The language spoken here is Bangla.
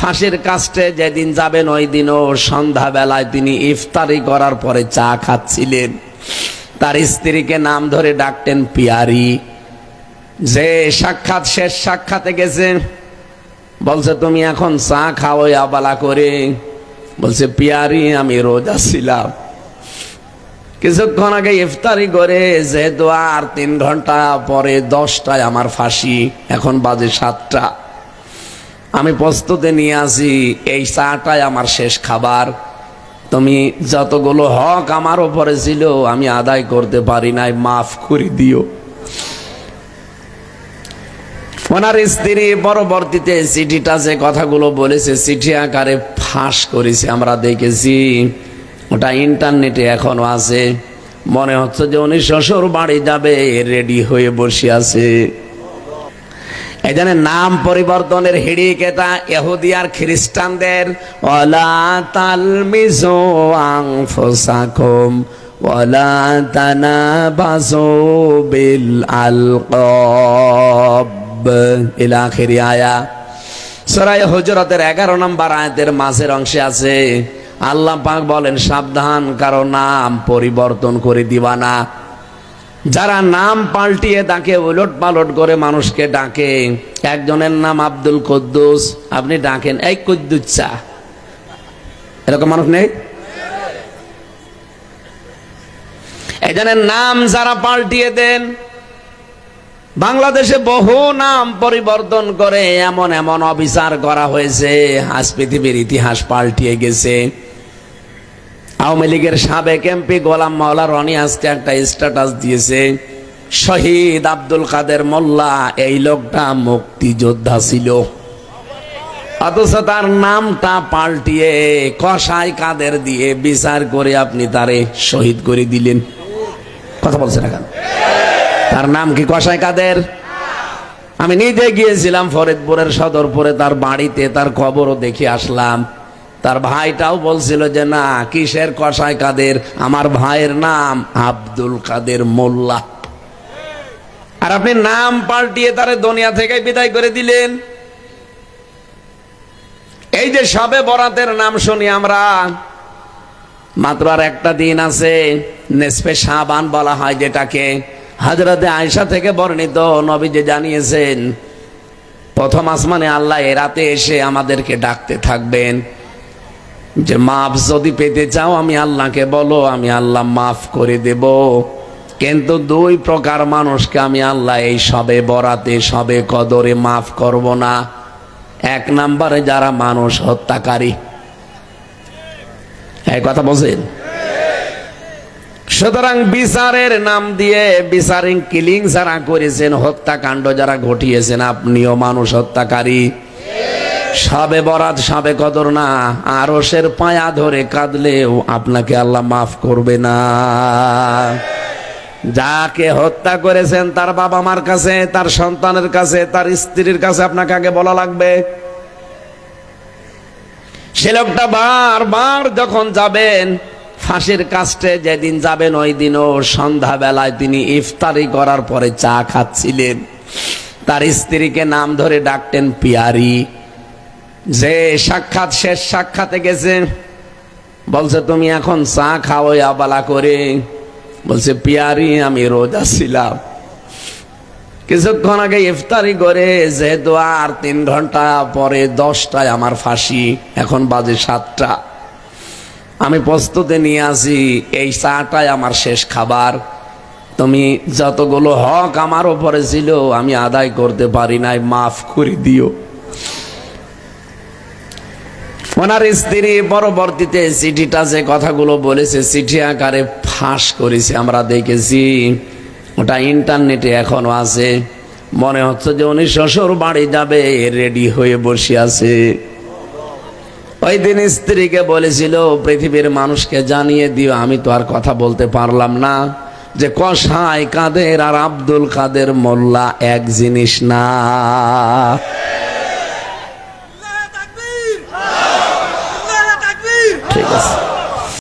ফাঁসির কাস্টে যেদিন যাবেন, ওই দিনও সন্ধ্যাবেলায় তিনি ইফতারি করার পরে চা খাচ্ছিলেন। তার স্ত্রীকে নাম ধরে ডাকতেন পিয়ারি। যে সাক্ষাৎ শেষ সাক্ষাতে গেছে, বলছে, তুমি এখন চা খাও আবালা করে। বলছে, পিয়ারি, আমি রোজা ছিলাম। কিছুক্ষণ আগে ইফতারি করে, যেহেতু আর তিন ঘণ্টা পরে দশটায় আমার ফাঁসি, এখন বাজে সাতটা। আমি প্রস্তুতি নিয়ে আসি, এই চাটাই আমার শেষ খাবার। তুমি যতগুলো হক আমার ওপরে ছিল, আমি আদায় করতে পারি নাই, মাফ করে দিও। ওনার স্ত্রী পরবর্তীতে চিঠিটা যে কথাগুলো বলেছে, চিঠি আকারে ফাঁস করেছে, আমরা দেখেছি। ওটা ইন্টারনেটে এখনও আছে। মনে হচ্ছে যে উনি শ্বশুর বাড়ি যাবে, রেডি হয়ে বসে আছে। এই জন্য নাম পরিবর্তনের হিড়িক এটা এহুদি আর খ্রিস্টানদের। ওলা তালমিজু আনফুসাকুম ওলা তানাবাজু বিল আলকাব। ইলা আখিরি আয়া। সূরা হুজরাতের 11 নম্বর আয়াতের মাঝের অংশে আছে, আল্লাহ পাক বলেন, সাবধান, কারও নাম পরিবর্তন করে দিবা না। যারা নাম পাল্টিয়ে ডাকে, উলট পালট করে মানুষকে ডাকে। একজনের নাম আব্দুল কদ্দুস, আপনি ডাকেন, এই কদ্দুচ্চা এরকম মানুষ নেই? একজনের নাম যারা পাল্টিয়ে দেন, বাংলাদেশে বহু নাম পরিবর্তন করে এমন এমন অবিচার করা হয়েছে, আজ পৃথিবীর ইতিহাস পাল্টিয়ে গেছে। আওয়ামী লীগের সাবেক এমপি গোলাম মাওলা রনি আজকে একটা স্ট্যাটাস দিয়েছে। শহীদ আব্দুল কাদের মোল্লা, এই লোকটা মুক্তিযোদ্ধা ছিল। অথচ তার নামটা পাল্টিয়ে কষাই কাদের দিয়ে বিচার করে আপনি তারে শহীদ করে দিলেন। কথা বলছেন এখন তার নাম কি কষাই কাদের? আমি নিজে গিয়েছিলাম ফরিদপুরের সদরপুরে, তার বাড়িতে, তার খবরও দেখে আসলাম। তার ভাইটাও বলছিল যে, না, কিসের কষাই কাদের? আমার ভাইয়ের নাম আব্দুল কাদের মোল্লা। আর আপনি নাম পাল্টিয়ে তারে দুনিয়া থেকে বিদায় করে দিলেন। এই যে সবে বরাতের নাম শুনি আমরা, মাত্র আর একটা দিন আছে নেসপে সাবান বলা হয় যেটাকে। হাজরাতে আয়সা থেকে বর্ণিত, নবী যে জানিয়েছেন, প্রথম আসমানে আল্লাহ এ রাতে এসে আমাদেরকে ডাকতে থাকবেন। যে মাফ যদি পেতে চাও, আমি আল্লাহকে বলো, আমি আল্লাহ মাফ করে দেব। কিন্তু দুই প্রকার মানুষকে আমি আল্লাহ এই সবে বরাতে, সবে কদরে মাফ করব না। এক নম্বরে যারা মানুষ হত্যাকারী। এই কথা বলছেন? সুতরাং বিচারের নাম দিয়ে বিচারিং, কিলিং যারা করেছেন, হত্যাকাণ্ড যারা ঘটিয়েছেন, আপনিও মানুষ হত্যাকারী। সবে বরাত, সাবে কদর না। আরসের পায়া ধরে কাঁদলেও আপনাকে আল্লাহ মাফ করবে না। যাকে হত্যা করেছেন তার বাবা মার কাছে, তার সন্তানের কাছে, তার স্ত্রীর কাছে আপনাকে আগে বলা লাগবে। সে লোকটা বারবার যখন যাবেন, ফাঁসির কাস্টে যেদিন যাবেন ওই দিনও সন্ধ্যাবেলায় তিনি ইফতারি করার পরে চা খাচ্ছিলেন। তার স্ত্রীকে নাম ধরে ডাকতেন পিয়ারি। যে সাক্ষাৎ শেষ সাক্ষাতে গেছে, বলছে, তুমি এখন চা খাও আবালা করে। বলছে, পিয়ারি, আমি রোজা ছিলাম। কিছুক্ষণ আগে ইফতারি করে, যেহেতু আর তিন ঘণ্টা পরে দশটায় আমার ফাঁসি, এখন বাজে সাতটা। আমি প্রস্তুতি নিয়ে আসি, এই চাটাই আমার শেষ খাবার। তুমি যতগুলো হক আমার ওপরে ছিল, আমি আদায় করতে পারি নাই, মাফ করে দিও। ওনার স্ত্রী পরবর্তীতে চিঠিটা যে কথাগুলো বলেছে, চিঠি আকারে ফাঁস করেছে, আমরা দেখেছি। ওটা ইন্টারনেটে এখনও আছে। মনে হচ্ছে যে উনি শ্বশুর বাড়ি যাবে, রেডি হয়ে বসে আছে। ওই দিন স্ত্রীকে বলেছিল, পৃথিবীর মানুষকে জানিয়ে দিও, আমি তো আর কথা বলতে পারলাম না যে কসাই কাদের আর আব্দুল কাদের মোল্লা এক জিনিস না আল্লাহু তাকবীর আল্লাহু তাকবীর ঠিক আছে